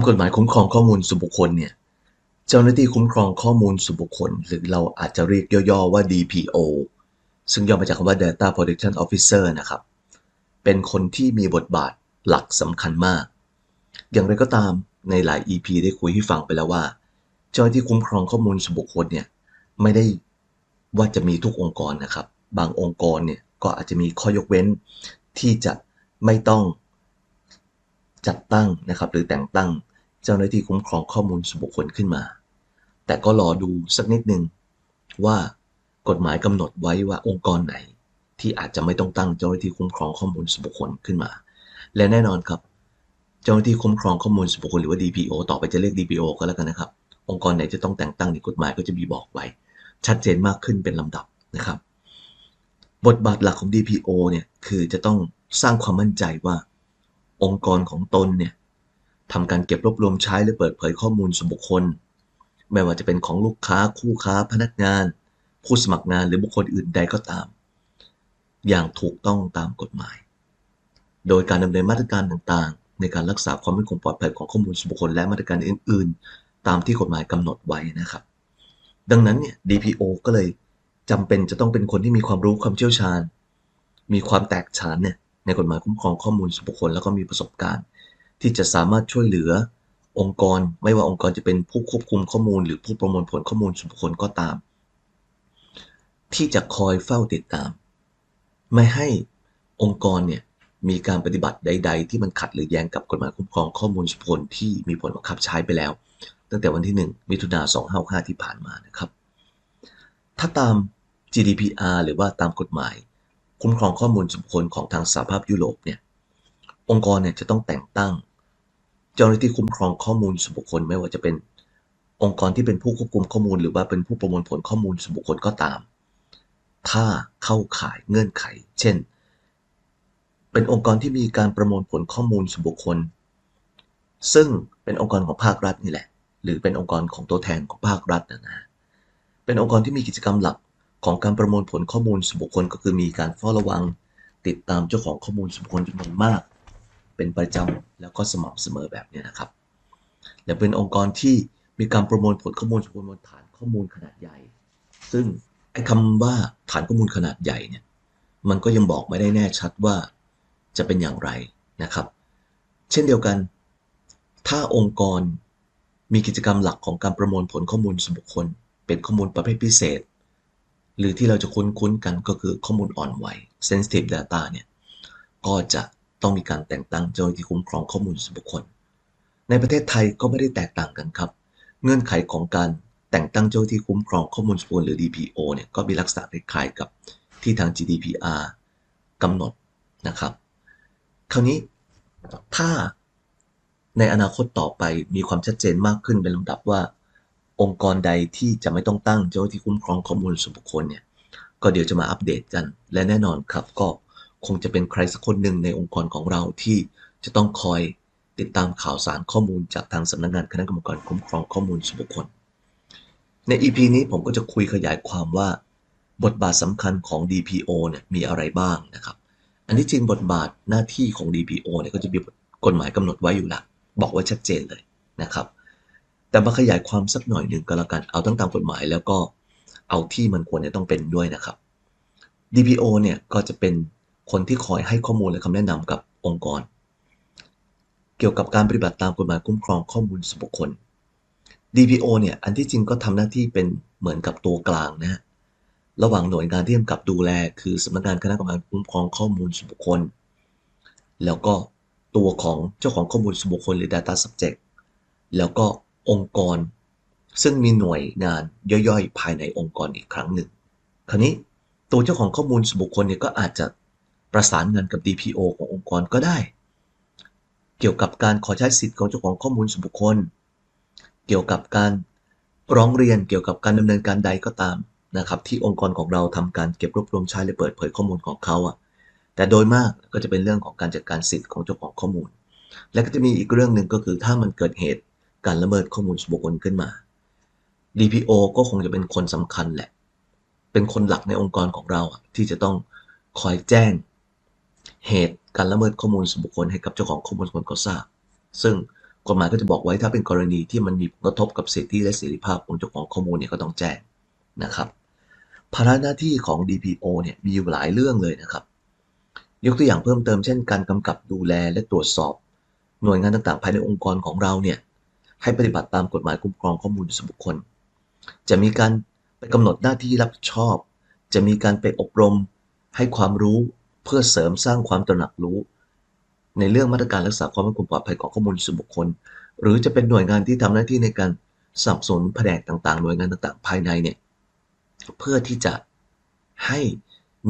ามกฎหมายคุ้มครองข้อมูลส่วนบุคคลเนี่ย เจ้าหน้าที่คุ้มครองข้อมูลส่วนบุคคล หรือเราอาจจะเรียกย่อๆว่า DPO ซึ่งย่อมาจากคำว่า Data Protection Officer นะครับ เป็นคนที่มีบทบาทหลักสำคัญมาก อย่างไรก็ตามในหลาย EP ได้คุยให้ฟังไปแล้วว่า เจ้าหน้าที่คุ้มครองข้อมูลส่วนบุคคลเนี่ยไม่ได้ว่าจะมีทุกองค์กรนะครับ บางองค์กรเนี่ยก็อาจจะมีข้อยกเว้นที่จะไม่ต้องจัดตั้งนะครับหรือแต่งตั้ง เจ้าหน้าที่คุ้มครองข้อมูลส่วนบุคคลขึ้นมา แต่ก็รอดูสักนิดหนึ่งว่ากฎหมายกำหนดไว้ว่าองค์กรไหน ที่อาจจะไม่ต้องตั้งเจ้าหน้าที่คุ้มครองข้อมูลส่วนบุคคลขึ้นมา และแน่นอนครับ เจ้าหน้าที่คุ้มครองข้อมูลส่วนบุคคลหรือว่า DPO ต่อไปจะเรียก DPO ก็แล้วกันนะครับ องค์กรไหนจะต้องแต่งตั้งในกฎหมายก็จะมีบอกไว้ ชัดเจนมากขึ้นเป็นลำดับนะครับ บทบาทหลักของ DPO เนี่ยคือจะต้องสร้างความมั่นใจว่า องค์กรของตนเนี่ย ทำการเก็บรวบรวมใช้หรือเปิดเผยข้อมูลส่วนบุคคล ไม่ว่าจะเป็นของลูกค้าคู่ค้าพนักงาน ผู้สมัครงานหรือบุคคลอื่นใดก็ตาม อย่างถูกต้องตามกฎหมาย โดยการดำเนินมาตรการต่างๆ ในการรักษาความมั่นคงปลอดภัยของข้อมูลส่วนบุคคลและมาตรการอื่น ๆ ตามที่กฎหมายกำหนดไว้นะครับ ดังนั้นเนี่ย DPO ก็เลยจำเป็นจะต้องเป็นคนที่มีความรู้ความเชี่ยวชาญ มีความแตกฉานเนี่ยในกฎหมายคุ้มครองข้อมูลส่วนบุคคลแล้วก็มีประสบการณ์ ที่จะสามารถช่วยเหลือองค์กร ไม่ว่าองค์กรจะเป็นผู้ควบคุมข้อมูล หรือผู้ประมวลผลข้อมูลส่วนบุคคลก็ตาม ที่จะคอยเฝ้าติดตาม ไม่ให้องค์กรเนี่ยมีการปฏิบัติใด ๆ ที่มันขัดหรือแย้งกับกฎหมายคุ้มครองข้อมูลส่วนบุคคลที่มีผลบังคับใช้ไปแล้ว ตั้งแต่วันที่ 1 มิถุนา2565ที่ผ่านมานะครับ ถ้าตาม GDPR หรือว่าตามกฎหมาย คุ้มครองข้อมูลส่วนบุคคลของทางสหภาพยุโรปเนี่ยองค์กรเนี่ยจะต้องแต่งตั้ง จ้าหน้าที่คุ้มครองข้อมูลส่วนบุคคลไม่ว่าจะเป็นองค์กรที่เป็นผู้ควบคุมข้อมูล หรือว่าเป็นผู้ประมวลผลข้อมูลส่วนบุคคลก็ตาม ถ้าเข้าข่ายเงื่อนไข เช่น เป็นองค์กรที่มีการประมวลผลข้อมูลส่วนบุคคล ซึ่งเป็นองค์กรของภาครัฐนี่แหละ หรือเป็นองค์กรของตัวแทนของภาครัฐนะนะเป็นองค์กรที่มีกิจกรรมหลักของการประมวลผลข้อมูลส่วนบุคคลก็คือมีการเฝ้าระวัง ติดตามเจ้าของข้อมูลส่วนบุคคลจำนวนมาก เป็นประจำแล้วก็สม่ำเสมอแบบนี้นะครับ และเป็นองค์กรที่มีการประมวลผลข้อมูลส่วนบุคคลฐานข้อมูลขนาดใหญ่ ซึ่งไอ้คำว่าฐานข้อมูลขนาดใหญ่เนี่ยมันก็ยังบอกไม่ได้แน่ชัดว่าจะเป็นอย่างไรนะครับ เช่นเดียวกัน ถ้าองค์กรมีกิจกรรมหลักของการประมวลผลข้อมูลส่วนบุคคล เป็นข้อมูลประเภทพิเศษ หรือที่เราจะคุ้นๆกันก็คือข้อมูลอ่อนไหว sensitive data เนี่ยก็จะ ต้องมีการแต่งตั้งเจ้าหน้าที่คุ้มครองข้อมูลส่วนบุคคล ในประเทศไทยก็ไม่ได้แตกต่างกันครับ เงื่อนไขของการแต่งตั้งเจ้าหน้าที่คุ้มครองข้อมูลส่วนบุคคลหรือ DPO เนี่ยก็มีลักษณะคล้ายๆกับที่ทาง GDPR กำหนดนะครับ คราวนี้ถ้าในอนาคตต่อไปมีความชัดเจนมากขึ้นเป็นลำดับว่า องค์กรใดที่จะไม่ต้องตั้งเจ้าหน้าที่คุ้มครองข้อมูลส่วนบุคคลเนี่ยก็เดี๋ยวจะมาอัปเดตกัน และแน่นอนครับก็ คงจะเป็นใครสักคนหนึ่งในองค์กรของเราที่จะต้องคอยติดตามข่าวสารข้อมูลจากทางสำนักงานคณะกรรมการคุ้มครองข้อมูลส่วนบุคคล ใน EP นี้ผมก็จะคุยขยายความว่า บทบาทสำคัญของ DPO เนี่ยมีอะไรบ้างนะครับ อันที่จริงบทบาทหน้าที่ของ DPO เนี่ยก็จะมีกฎหมายกำหนดไว้อยู่ล้วบอกไว้ชัดเจนเลยนะครับ แต่มาขยายความสักหน่อยหนึ่งก็แล้วกันเอาตั้งตามกฎหมายแล้วก็เอาที่มันควรจะต้องเป็นด้วยนะครับ DPO เนี่ยก็จะเป็น คนที่คอยให้ข้อมูลและคำแนะนำกับองค์กร เกี่ยวกับการปฏิบัติตามกฎหมายคุ้มครองข้อมูลส่วนบุคคล DPO เนี่ยอันที่จริงก็ทำหน้าที่เป็นเหมือนกับตัวกลางนะฮะระหว่างหน่วยงานที่กำกับดูแล คือสำนักงานคณะกรรมการคุ้มครองข้อมูลส่วนบุคคล แล้วก็ตัวของเจ้าของข้อมูลส่วนบุคคลหรือ Data Subject แล้วก็องค์กร ซึ่งมีหน่วยงานย่อยๆ ภายในองค์กรอีกครั้งหนึ่ง คราวนี้ตัวเจ้าของข้อมูลส่วนบุคคลเนี่ยก็อาจจะ ประสานงานกับ DPO ขององค์กรก็ได้ เกี่ยวกับการขอใช้สิทธิ์ของเจ้าของข้อมูลส่วนบุคคล เกี่ยวกับการร้องเรียนเกี่ยวกับการดำเนินการใดก็ตามนะครับที่องค์กรของเราทำการเก็บรวบรวมใช้และเปิดเผยข้อมูลของเขาอะแต่โดยมากก็จะเป็นเรื่องของการจัดการสิทธิ์ของเจ้าของข้อมูล และก็จะมีอีกเรื่องหนึ่งก็คือถ้ามันเกิดเหตุการละเมิดข้อมูลส่วนบุคคลขึ้นมา DPO ก็คงจะเป็นคนสำคัญแหละ เป็นคนหลักในองค์กรของเราที่จะต้องคอยแจ้ง เหตุการละเมิดข้อมูลส่วนบุคคลให้กับเจ้าของข้อมูลส่วนบุคคลเขาทราบ ซึ่งกฎหมายก็จะบอกไว้ถ้าเป็นกรณีที่มันมีผลกระทบกับสิทธิและเสรีภาพของเจ้าของข้อมูลเนี่ยก็ต้องแจ้งนะครับ ภาระหน้าที่ของ DPO เนี่ยมีอยู่หลายเรื่องเลยนะครับ ยกตัวอย่างเพิ่มเติมเช่น การกำกับดูแลและตรวจสอบ หน่วยงานต่างๆ ภายในองค์กรของเราเนี่ยให้ปฏิบัติตามกฎหมายคุ้มครองข้อมูลส่วนบุคคล จะมีการไปกำหนดหน้าที่รับผิดชอบ จะมีการไปอบรมให้ความรู้ เพื่อเสริมสร้างความตระหนักรู้ ในเรื่องมาตรการรักษาความมั่นคงปลอดภัยของข้อมูลส่วนบุคคล หรือจะเป็นหน่วยงานที่ทำหน้าที่ในการสับสนแผนกต่างๆ หน่วยงานต่างๆ ภายในเนี่ยเพื่อที่จะให้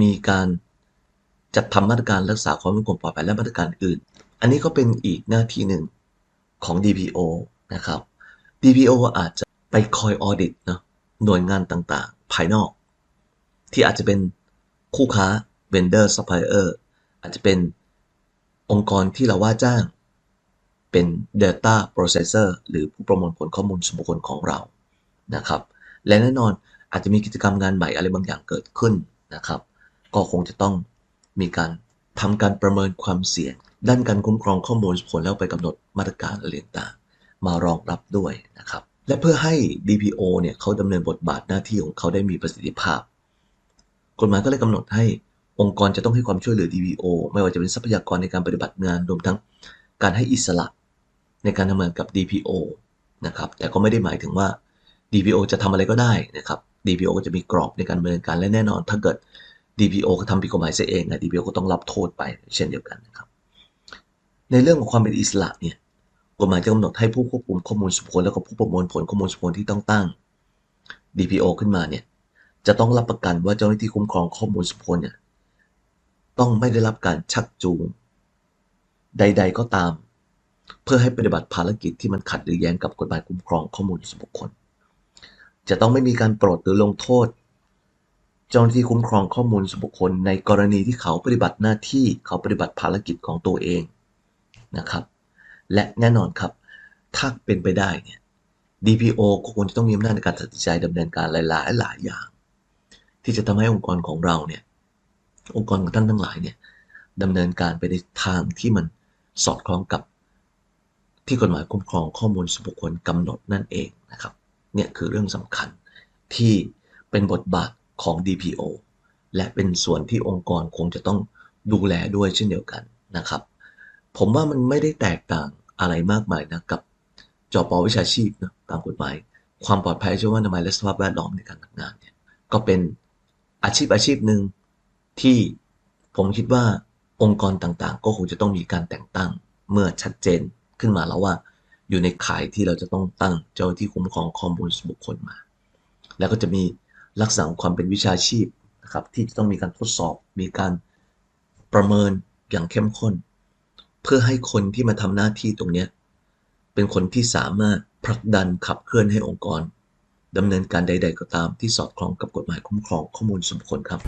มีการจัดทำมาตรการรักษาความมั่นคงปลอดภัยและมาตรการอื่น อันนี้ก็เป็นอีกหน้าที่หนึ่งของ DPO นะครับ DPO อาจจะไปคอยออดิตเนาะหน่วยงานต่างๆ ภายนอก ที่อาจจะเป็นคู่ค้า vendor supplier อาจจะเป็นองค์กรที่เราว่าจ้าง เป็น data processor หรือผู้ประมวลผลข้อมูลส่วนบุคคลของเรานะครับ และแน่นอนอาจจะมีกิจกรรมงานใหม่อะไรบางอย่างเกิดขึ้นนะครับ ก็คงจะต้องมีการทำการประเมินความเสี่ยง ด้านการคุ้มครองข้อมูลส่วนบุคคลแล้วไปกำหนดมาตรการอะไรต่างมารองรับด้วยนะครับ และเพื่อให้ DPO เนี่ยเขาดำเนินบทบาทหน้าที่ของเขาได้มีประสิทธิภาพ กฎหมายก็เลยกำหนดให้ องค์กรจะต้องให้ความช่วยเหลือ DPO ไม่ว่าจะเป็นทรัพยากรในการปฏิบัติงานรวมทั้งการให้อิสระในการทำงานกับ DPO นะครับ แต่ก็ไม่ได้หมายถึงว่า DPO จะทำอะไรก็ได้นะครับ DPO ก็จะมีกรอบในการดำเนินการและแน่นอน ถ้าเกิด DPO เขาทำผิดกฎหมายเสียเองนะ DPO ก็ต้องรับโทษไปเช่นเดียวกันนะครับ ในเรื่องของความเป็นอิสระเนี่ยกฎหมายจะกำหนดให้ผู้ควบคุมข้อมูลส่วนบุคคลแล้วก็ผู้ประมวลผลข้อมูลส่วนบุคคลที่ต้องตั้ง DPO ขึ้นมาเนี่ยจะต้องรับประกันว่าเจ้าหน้าที่คุ้มครองข้อมูลส่วนบุคคลเนี่ย ต้องไม่ได้รับการชักจูง ใด ๆ ก็ตาม เพื่อให้ปฏิบัติภารกิจที่มันขัดหรือแย้งกับกฎหมายคุ้มครองข้อมูลส่วนบุคคล จะต้องไม่มีการปลดหรือลงโทษ เจ้าหน้าที่คุ้มครองข้อมูลส่วนบุคคล ในกรณีที่เขาปฏิบัติหน้าที่เขาปฏิบัติภารกิจของตัวเองนะครับ และแน่นอนครับ ถ้าเป็นไปได้เนี่ย DPO ก็ควรจะต้องมีอำนาจในการตัดสินใจดำเนินการหลายๆ หลายอย่าง ที่จะทำให้องค์กรของเราเนี่ย องค์กรของท่านทั้งหลายเนี่ยดำเนินการไปในทางที่มันสอดคล้องกับที่กฎหมายคุ้มครองข้อมูลส่วนบุคคลกำหนดนั่นเองนะครับเนี่ยคือเรื่องสำคัญที่เป็นบทบาทของ DPO และเป็นส่วนที่องค์กรคงจะต้องดูแลด้วยเช่นเดียวกันนะครับ ผมว่ามันไม่ได้แตกต่างอะไรมากมายนะกับจอปอวิชาชีพนะตามกฎหมาย ความปลอดภัยชีวอนามัยและสภาพแวดล้อมในการทำงานเนี่ยก็เป็นอาชีพอาชีพหนึ่ง ที่ผมคิดว่าองค์กรต่างๆ ก็คงจะต้องมีการแต่งตั้งเมื่อชัดเจนขึ้นมาแล้วว่า อยู่ในข่ายที่เราจะต้องตั้งเจ้าที่คุ้มครองข้อมูลส่วนบุคคลมา แล้วก็จะมีลักษณะของความเป็นวิชาชีพนะครับที่จะต้องมีการทดสอบมีการประเมินอย่างเข้มข้น เพื่อให้คนที่มาทำหน้าที่ตรงนี้เป็นคนที่สามารถผลักดันขับเคลื่อนให้องค์กรดำเนินการใด ๆ ก็ตามที่สอดคล้องกับกฎหมายคุ้มครองข้อมูลส่วนบุคคลครับ